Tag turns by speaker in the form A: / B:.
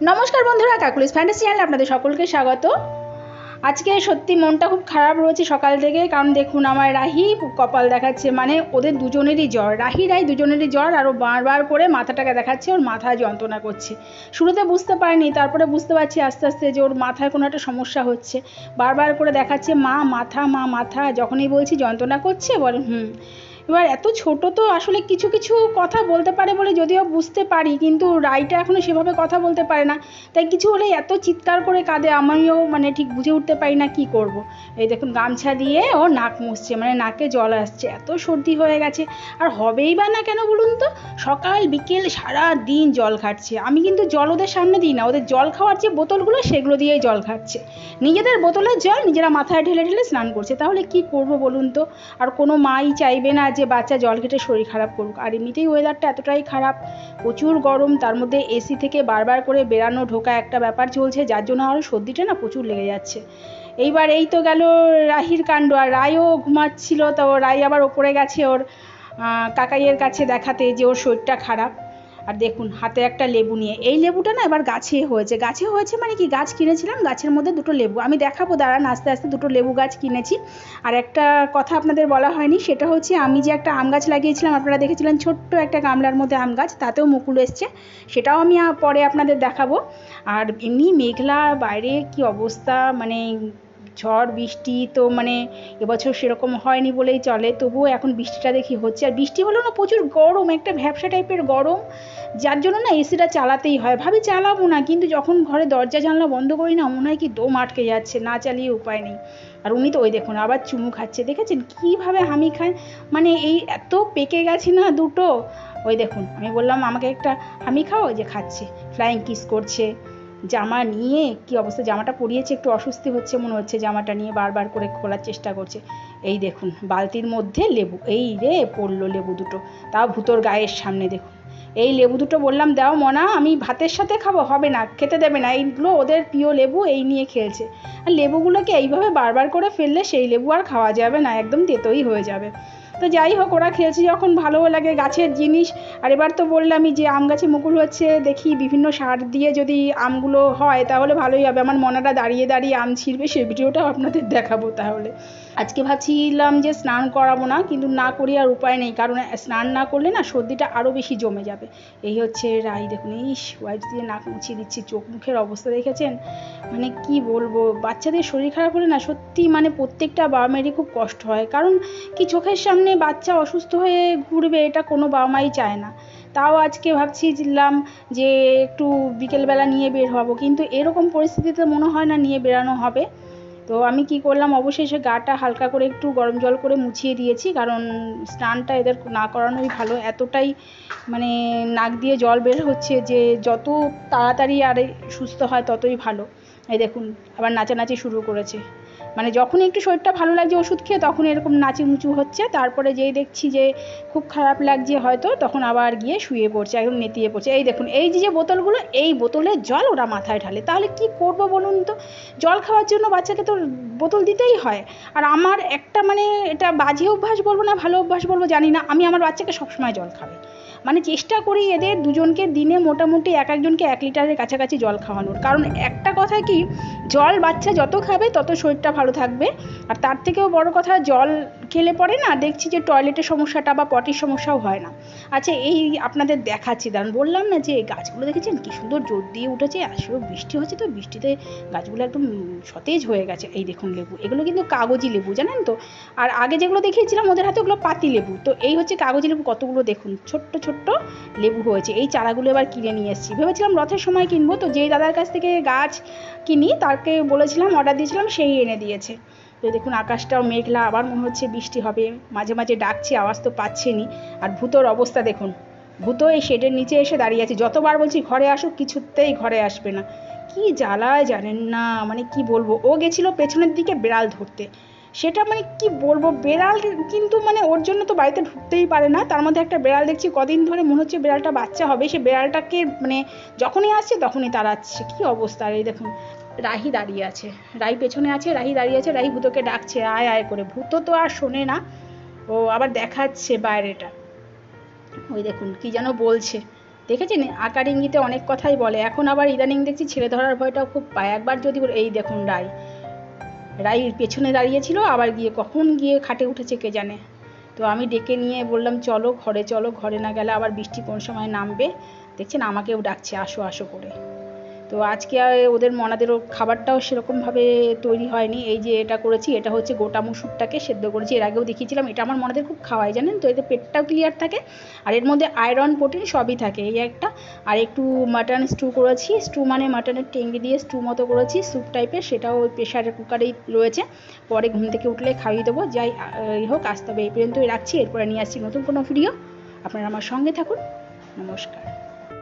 A: নমস্কার বন্ধুরা, Kokkalis fantasy চ্যানেলে আপনাদের সকলকে স্বাগত। আজকে সত্যি মনটা খুব খারাপ রয়েছে সকাল থেকে, কারণ দেখুন আমার রাহি কপাল দেখাচ্ছে মানে ওদের দুজনেরই জ্বর। রাহি রাই দুজনেরই জ্বর আরও বারবার করে মাথাটাকে দেখাচ্ছে, ওর মাথায় যন্ত্রণা করছে। শুরুতে বুঝতে পারিনি, তারপরে বুঝতে পারছি আস্তে আস্তে যে ওর মাথায় কোনো একটা সমস্যা হচ্ছে। বারবার করে দেখাচ্ছে, মা, মাথা মা, মাথা, যখনই বলছি যন্ত্রণা করছে, বলে, হুম। এবার এত ছোট তো আসলে কিছু কিছু কথা বলতে পারে বলে যদিও বুঝতে পারি, কিন্তু রাইটা এখনও সেভাবে কথা বলতে পারে না। তাই কিছু হলে এত চিৎকার করে কাঁদে, আমিও মানে ঠিক বুঝে উঠতে পারি না কি করব। এই দেখুন, গামছা দিয়ে ও নাক মুছছে মানে নাকে জল আসছে, এত সর্দি হয়ে গেছে। আর হবেই বা না কেন বলুন তো, সকাল, বিকেল, সারা দিন জল খাচ্ছে। আমি কিন্তু জল ওদের সামনে দিই না, ওদের জল খাওয়ার যে বোতলগুলো, সেগুলো দিয়েই জল খাচ্ছে। নিজেদের বোতলের জল নিজেরা মাথায় ঢেলে ঢেলে স্নান করছে। তাহলে কি করব বলুন তো? আর কোনো মাই চাইবে না যে বাচ্চা জল ঘেটে শরীর খারাপ করুক। আর এমনিতেই ওয়েদারটা এতটাই খারাপ, প্রচুর গরম, তার মধ্যে এসি থেকে বারবার করে বেরানো, ঢোকা একটা ব্যাপার চলছে, যার জন্য আরও সর্দিটা না প্রচুর লেগে যাচ্ছে। এইবার এই তো গেল রাহির কাণ্ড, আর রায়ও ঘুমাচ্ছিল তো, রায় আবার ওপরে গেছে ওর কাকাইয়ের কাছে দেখাতে যে ওর শরীরটা খারাপ। আর দেখুন, হাতে একটা লেবু নিয়ে। এই লেবুটা না এবার গাছে হয়েছে। গাছে হয়েছে মানে কি? গাছ কিনেছিলাম, গাছের মধ্যে দুটো লেবু। আমি দেখাবো, দাঁড়ান, আস্তে আস্তে দুটো লেবু গাছ কিনেছি। আর একটা কথা আপনাদের বলা হয়নি, সেটা হচ্ছে আমি যে একটা আম গাছ লাগিয়েছিলাম, আপনারা দেখেছিলেন ছোট্ট একটা গামলার মধ্যে আম গাছ, তাতেও মুকুল এসছে। সেটাও আমি পরে আপনাদের দেখাবো। আর এমনি মেঘলা বাইরে কি অবস্থা? মানে ঝড়, বৃষ্টি তো মানে এবছর সেরকম হয়নি বলেই চলে। তবুও এখন বৃষ্টিটা দেখি হচ্ছে। আর বৃষ্টি হলেও না প্রচুর গরম, একটা ভ্যাবসা টাইপের গরম, যার জন্য না এসিটা চালাতেই হয়। ভাবি চালাবো না, কিন্তু যখন ঘরে দরজা, জানলা বন্ধ করি না, মনে হয় কি দম আটকে যাচ্ছে, না চালিয়ে উপায় নেই। আর উনি তো ওই দেখুন, আবার চুমু খাচ্ছে। দেখেছেন? কীভাবে হামি খায় মানে এই এত পেকে গেছে না দুটো? ওই দেখুন, আমি বললাম, আমাকে একটা হামি খাও যে খাচ্ছে। ফ্লাইং কিস করছে। জামা নিয়ে কি অবস্থা? জামাটা পরিয়েছে, একটু অস্বস্তি হচ্ছে, মনে হচ্ছে জামাটা নিয়ে বারবার করে খোলার চেষ্টা করছে। এই দেখুন, বালতির মধ্যে লেবু, এই রে পড়ল লেবু দুটো, তাও ভূতর গায়ের সামনে দেখুন। এই লেবু দুটো বললাম, দাও মনা, আমি ভাতের সাথে খাব, হবে না, খেতে দেবে না। এইগুলো ওদের প্রিয় লেবু, এই নিয়ে খেলছে। আর লেবুগুলোকে এইভাবে বারবার করে ফেললে সেই লেবু আর খাওয়া যাবে না, একদম তেতোই হয়ে যাবে। তো যাই হোক, ওরা খেয়েছে যখন, ভালোও লাগে গাছের জিনিস। আর এবার তো বললামই যে আম গাছে মুকুল হচ্ছে, দেখি বিভিন্ন সার দিয়ে যদি আমগুলো হয়, তাহলে ভালোই হবে। আমার মনাটা দাঁড়িয়ে দাঁড়িয়ে আম ছিঁড়বে, সেই ভিডিওটাও আপনাদের দেখাবো তাহলে। আজকে ভাবছিলাম যে স্নান করাবো না, কিন্তু না করি আর উপায় নেই, কারণ স্নান না করলে না সর্দিটা আরও বেশি জমে যাবে। এই হচ্ছে রাই দেখুন, ইস ওয়াইফ দিয়ে নাক মুছিয়ে দিচ্ছি, চোখ মুখের অবস্থা দেখেছেন? মানে কি বলব, বাচ্চাদের শরীর খারাপ হলে না সত্যি মানে প্রত্যেকটা বাবা মায়েরই খুব কষ্ট হয়, কারণ কি চোখের সামনে বাচ্চা অসুস্থ হয়ে ঘুরবে এটা কোনো বাবা মাই চায় না। তাও আজকে ভাবছিলাম যে একটু বিকেলবেলা নিয়ে বের হব, কিন্তু এরকম পরিস্থিতিতে মনে হয় না নিয়ে বেরানো হবে। তো আমি কি করলাম, অবশেষে গাটা হালকা করে একটু গরম জল করে মুছিয়ে দিয়েছি, কারণ স্নানটা এদের না করানোই ভালো। এতটাই মানে নাক দিয়ে জল বের হচ্ছে যে যত তাড়াতাড়ি আর সুস্থ হয় ততই ভালো। এই দেখুন, আবার নাচানাচি শুরু করেছে। মানে যখনই একটু শরীরটা ভালো লাগছে ওষুধ খেয়ে তখন এরকম নাচিমুচু হচ্ছে। তারপরে যেই দেখছি যে খুব খারাপ লাগছে হয়তো, তখন আবার গিয়ে শুয়ে পড়ছে, একদম নেতিয়ে পড়ছে। এই দেখুন, এই যে যে বোতলগুলো, এই বোতলের জল ওরা মাথায় ঢালে। তাহলে কি করব বলুন তো? জল খাওয়ার জন্য বাচ্চাকে তো বোতল দিতেই হয়। আর আমার একটা মানে এটা বাজে অভ্যাস বলব না ভালো অভ্যাস বলব জানি না। আমি আমার বাচ্চাকে সবসময় জল খাবে মানে চেষ্টা করি এদের দুজনকে দিনে মোটামুটি এক একজনকে এক লিটারের কাছাকাছি জল খাওয়ানোর। কারণ একটা কথা কি, জল বাচ্চা যত খাবে তত শরীরটা ভালো থাকবে। আর তার থেকেও বড় কথা, জল খেলে পরে না, দেখছি যে টয়লেটের সমস্যাটা বা পটির সমস্যাও হয় না। আচ্ছা এই আপনাদের দেখাচ্ছি, দাঁড়ান, বললাম না যে গাছগুলো দেখেছেন? কি সুন্দর জোর দিয়ে উঠেছে আসলে বৃষ্টি হচ্ছে তো, বৃষ্টিতে গাছগুলো একদম সতেজ হয়ে গেছে। এই দেখুন লেবু, এগুলো কিন্তু কাগজি লেবু, জানেন তো? আর আগে যেগুলো দেখিয়েছিলাম, ওদের হাতে ওগুলো পাতি লেবু। তো এই হচ্ছে কাগজি লেবু, কতগুলো দেখুন? ছোট্ট ছোট্ট লেবু হয়েছে। এই চারাগুলো এবার কিনে নিয়ে এসেছি। ভেবেছিলাম রথের সময় কিনবো, তো যেই দাদার কাছ থেকে গাছ কিনি তাকে বলেছিলাম অর্ডার দিয়েছিলাম, সেই এনে দিয়েছে। তো দেখুন আকাশটাও মেঘলা, আবার মনে হচ্ছে বৃষ্টি হবে। মাঝে মাঝে ডাকছি, আওয়াজ তো পাচ্ছেনি আর ভূতর অবস্থা দেখুন। ভূত এই শেডের নিচে এসে দাঁড়িয়ে আছে। যতবার বলছি ঘরে আসুক, কিছুতেই ঘরে আসবে না। কি জ্বালায় জানেন না মানে কি বলব? ও গেছিল পেছনের দিকে বেড়াল ধরতে। সেটা মানে কি বলব? বেড়াল কিন্তু মানে ওর জন্য তো বাড়িতে ঢুকতেই পারে না। তার মধ্যে একটা বেড়াল দেখছি, কদিন ধরে মনে হচ্ছে বেড়ালটা বাচ্চা হবে। সে বেড়ালটাকে মানে যখনই আসছে, তখনই তাড়াচ্ছে কি অবস্থা এই দেখুন। রাহি দাঁড়িয়ে আছে। রাহি পেছনে আছে, রাহি দাঁড়িয়ে আছে, রাহি ভূতকে ডাকছে, আয় আয় করে। ভূত তো আর শোনে না, ও আবার দেখাচ্ছে বাইরেটা। ওই দেখুন কি যেন বলছে। দেখেছেন? আকার ইঙ্গিতে অনেক কথাই বলে। এখন আবার ইদানিং দেখছি ছেড়ে ধরার ভয়টাও খুব পায়। একবার যদি এই দেখুন রাই। রাই পেছনে দাঁড়িয়েছিল, আবার গিয়ে কখন গিয়ে খাটে উঠেছে কে জানে। তো আমি ডেকে নিয়ে বললাম, চলো ঘরে চলো ঘরে না গেলে আবার বৃষ্টি কোন সময় নামবে? দেখছেন? আমাকেও ডাকছে, আসো আসো করে। তো আজকে ওদের মনাদেরও খাবারটাও সেরকমভাবে তৈরি হয়নি। এই যে এটা করেছি, এটা হচ্ছে গোটা মুসুরটাকে সেদ্ধ করেছি। এর আগেও দেখিয়েছিলাম, এটা আমার মনাদের খুব খাওয়াই জানেন তো? এতে পেটটাও ক্লিয়ার থাকে আর এর মধ্যে আয়রন প্রোটিন সবই থাকে। এই একটা, আর একটু মাটন স্টু করেছি। স্টু মানে মাটনের টেঙ্গি দিয়ে স্টু মতো করেছি স্যুপ টাইপের সেটাও ওই প্রেশারের কুকারেই রয়েছে। পরে ঘুম থেকে উঠলে খাইয়ে দেবো। যাই হোক আসতে হবে এই পর্যন্তই রাখছি। এরপরে নিয়ে আসছি নতুন কোনো ভিডিও আপনারা আমার সঙ্গে থাকুন। নমস্কার।